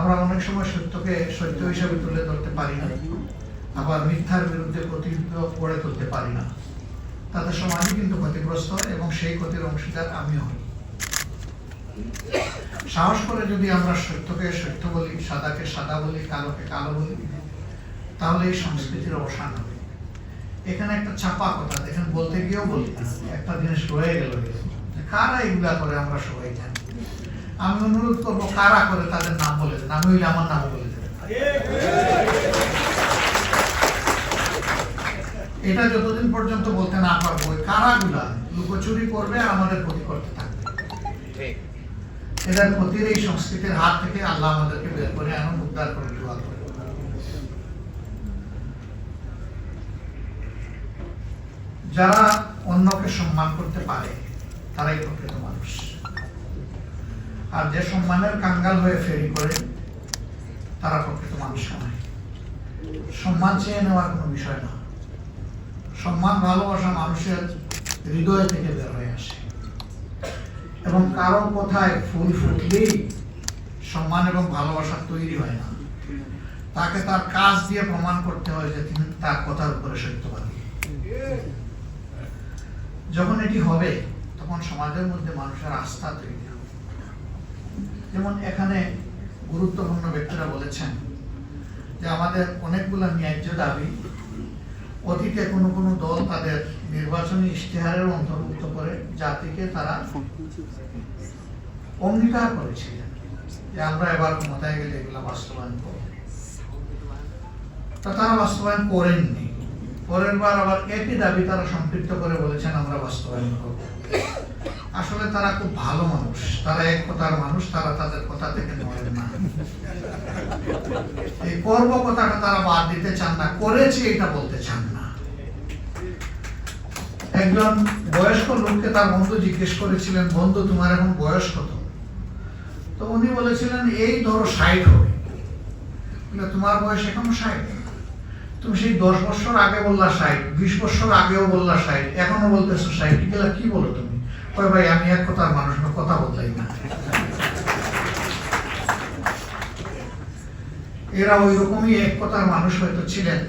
আমরা অনেক সময় সত্যকে সত্য হিসাবে তুলে ধরতে পারি না। আবার মিথ্যার বিরুদ্ধে প্রতিরোধ গড়ে তুলতে পারি না। তাতে সমাজই কিন্তু ক্ষতিগ্রস্ত এবং সেই ক্ষতির অংশীদার আমিও হই। সাহস করে যদি আমরা সত্যকে সত্য বলি, সাদাকে সাদা বলি, কালোকে কালো বলি, তাহলে এই সংস্কৃতির অবসান হবে। এখানে একটা চাপা কথা দেখেন বলতে গিয়েও বলি একটা জিনিস রয়ে গেল। কারা এগুলা করে আমরা সবাই জানি। আমি অনুরোধ করব কারা করে তাদের নাম বলে দেন? আমি হইলে আমার নাম বলে দেবেন। এটা যতদিন পর্যন্ত বলতে না পারব কারাগুলা লুকোচুরি করবে আর আমাদের ক্ষতি করতে থাকবে। এদের ক্ষতির এই সংস্কৃতির হাত থেকে আল্লাহ আমাদেরকে বের করে এমন উদ্ধার করে দোয়া করে যারা অন্যকে সম্মান করতে পারে তারাই প্রকৃত মানুষ। আর যে সম্মানের কাঙ্গাল হয়ে ফেরি করে, তারা প্রকৃত মানুষ নয়। সম্মান চেয়ে নেওয়ার কোনো বিষয় না। সম্মান, ভালোবাসা মানুষের হৃদয় থেকে বের হয়ে আসে। এবং কারও কথায় ফুল ফুটলেই সম্মান এবং ভালোবাসা তৈরি হয় না। তাকে তার কাজ দিয়ে প্রমাণ করতে হয় যে তিনি তার কথার উপরে সত্যবাদী। যখন এটি হবে, তখন সমাজের মধ্যে মানুষের আস্থা তৈরি হবে। যেমন এখানে গুরুত্বপূর্ণ ব্যক্তিরা বলেছেন যে আমাদের অনেকগুলো ন্যায্য দাবি, অতীতে কোনো কোনো দল তাদের নির্বাচনী ইশতেহারের অন্তর্ভুক্ত করে জাতিকে তারা অঙ্গীকার করেছিলেন। যে আমরা এবার ক্ষমতায় গেলে এগুলো বাস্তবায়ন করব। তা তারা বাস্তবায়ন করেননি। পরের বার আবার একই দাবি তারা সম্পৃক্ত করে বলেছেন, আমরা বাস্তবায়ন করব। আসলে তারা খুব ভালো মানুষ। তারা এক কথার মানুষ, তারা তাদের কথা থেকে নড়েন না। এই করব কথাটা তারা বাদ দিতে চান না, করেছে এটা বলতে চান না। একজন বয়স্ক লোককে তার বন্ধু জিজ্ঞেস করেছিলেন, বন্ধু, তোমার এখন বয়স কত? তো উনি বলেছিলেন, এই ধরো ষাট হবে। তোমার বয়স এখনও ষাট? তুমি সেই দশ বছর আগে বললা ষাট, বিশ বছর আগেও বললা ষাট, এখনও বলতেছো ষাট। এগুলা কি বলো তুমি? কয় ভাই, আমি এক কথার মানুষ না কথা বদলাই না। এরা ওই রকমই এক কথার মানুষ হয়তো ছিলেন,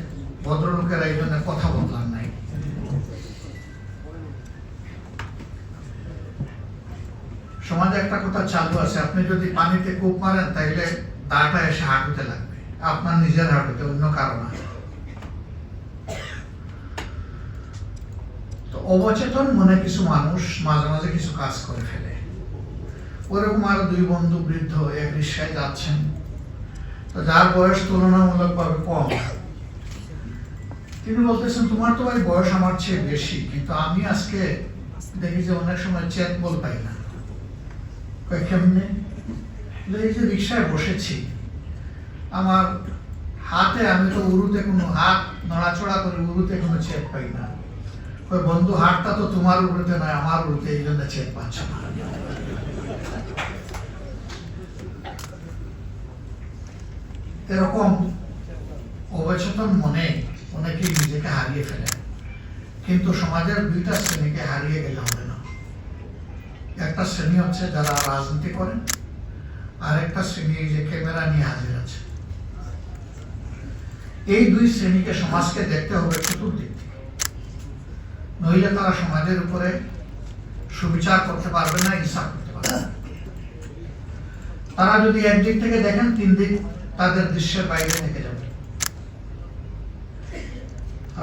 ভদ্রলোকেরা এই জন্য কথা নাই। সমাজে একটা কথা চালু আছে, আপনি যদি পানিতে কূপ মারেন, তাইলে দাটা এসে হাঁটুতে লাগবে। আপনার নিজের হাঁটুতে, অন্য কারও না তো অবচেতন মনে কিছু মানুষ মাঝে মাঝে কিছু কাজ করে ফেলে। ওরকম আর দুই বন্ধু বৃদ্ধ এক রিক্সায় যাচ্ছেন। তো যার বয়স তুলনামূলকভাবে কম। তিনি বলতেছেন, তোমার তো ভাই বয়স আমার চেয়ে বেশি, কিন্তু আমি আজকে দেখি যে অনেক সময় চেত বল পাই না। কেমনে? এই যে রিক্সায় বসেছি। আমার হাতে আমি তো উরুতে কোনো হাত নড়াচড়া করে উরুতে কোনো চেপ পাই না। কয় বন্ধু হাতটা তো তোমার উরুতে নয়, আমার উরুতে এই জন্য চেপ পাচ্ছ না। এরকম অবচেতন মনে অনেকেই নিজেকে হারিয়ে ফেলে, কিন্তু সমাজের দুইটা শ্রেণীকে হারিয়ে গেলে হবে না। একটা শ্রেণি হচ্ছে যারা রাজনীতি করেন আর একটা শ্রেণি যে ক্যামেরা নিয়ে হাজির আছে। এই দুই শ্রেণীকে সমাজকে দেখতে হবে চতুর্দিক নইলে তারা সমাজের উপরে সুবিচার করতে পারবে না ইনসাফ করতে পারবে তারা যদি একদিক থেকে দেখেন, তিন দিক তাদের দৃশ্যের বাইরে থেকে যাবে।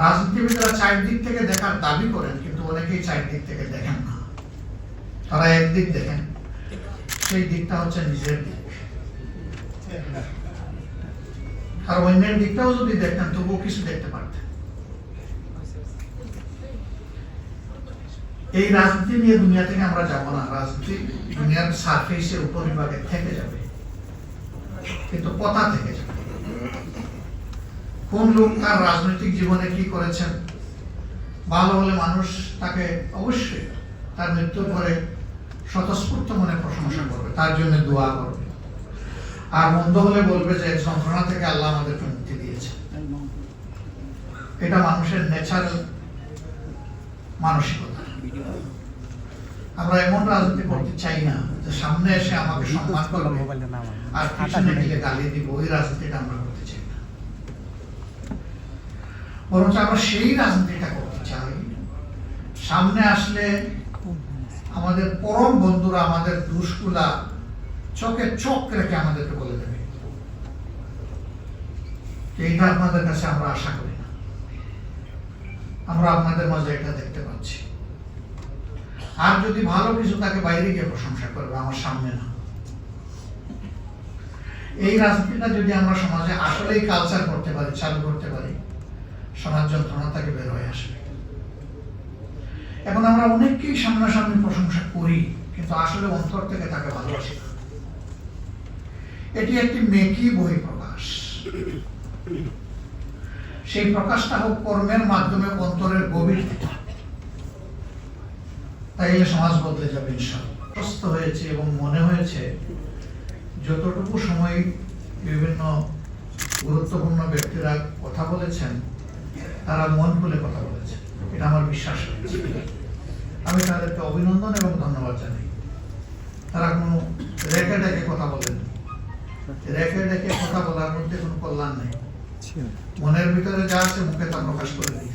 রাজনীতিবিদরা চারদিক থেকে দেখার দাবি করেন, কিন্তু অনেকেই চারদিক থেকে দেখেন না। তারা একদিক দেখেন, সেই দিকটা হচ্ছে নিজের দিক। আর অন্যের দিকটাও যদি দেখতেন তবুও কিছু দেখতে পারতেন। এই রাজনীতি নিয়ে দুনিয়া থেকে আমরা যাব না। রাজনীতি দুনিয়ার সারফেসের উপরিভাগে থেকে যাবে। কিন্তু পতা থেকে যাবে। কোন লোক তার রাজনৈতিক জীবনে কি করেছেন? ভালো হলে মানুষ তাকে অবশ্যই তার মৃত্যুর পরে স্বতঃস্ফূর্ত মনে প্রশংসা করবে, তার জন্য দোয়া করবে। আর মন্দ হলে বলবে যে, যন্ত্রণা থেকে আল্লাহ আমাদেরকে মুক্তি দিয়েছে। এটা মানুষের ন্যাচারাল মানসিকতা আমরা এমন রাজনীতি করতে চাই না যে সামনে এসে আমাকে সম্মান করবে আর পিছনে গিয়ে গালি দিব ওই রাজনীতিটা আমরা করতে চাই না। বরঞ্চ আমরা সেই রাজনীতিটা করতে চাই। সামনে আসলে আমাদের পরম বন্ধুরা আমাদের দুষ্কুলা চোখে চোখ রেখে আমাদেরকে বলে দেবে। এইটা আপনাদের কাছে আমরা আশা করি না। আমরা আপনাদের মাঝে এটা দেখতে পাচ্ছি। আর যদি ভালো কিছু তাকে বাইরে গিয়ে প্রশংসা করবে, আমার সামনে না। এই রাজনীতিটা যদি আমরা সমাজে আসলেই কালচার করতে পারি, চালু করতে পারি, সমাজ যন্ত্রণা থেকে বের হয়ে আসবে। এখন আমরা অনেককেই সামনাসামনি প্রশংসা করি, কিন্তু আসলে অন্তর থেকে তাকে ভালোবাসি না। এটি একটি মেকি বই প্রকাশ। সেই প্রকাশটা হোক কর্মের মাধ্যমে অন্তরের গভীর থেকে তাইলে সমাজ বদলে যাবে ইনশাল্লাহ হয়েছে এবং মনে হয়েছে যতটুকু সময় বিভিন্ন গুরুত্বপূর্ণ ব্যক্তিরা কথা বলেছেন, তারা মন খুলে কথা বলেছেন। এটা আমার বিশ্বাস হয়েছে আমি তাদেরকে অভিনন্দন এবং ধন্যবাদ জানাই। তারা কোনো রেখে ডেকে কথা বলেন। রেখে ডেকে কথা বলার মধ্যে কোনো কল্যাণ নেই। মনের ভিতরে যা আছে মুখে তা প্রকাশ করে দিতে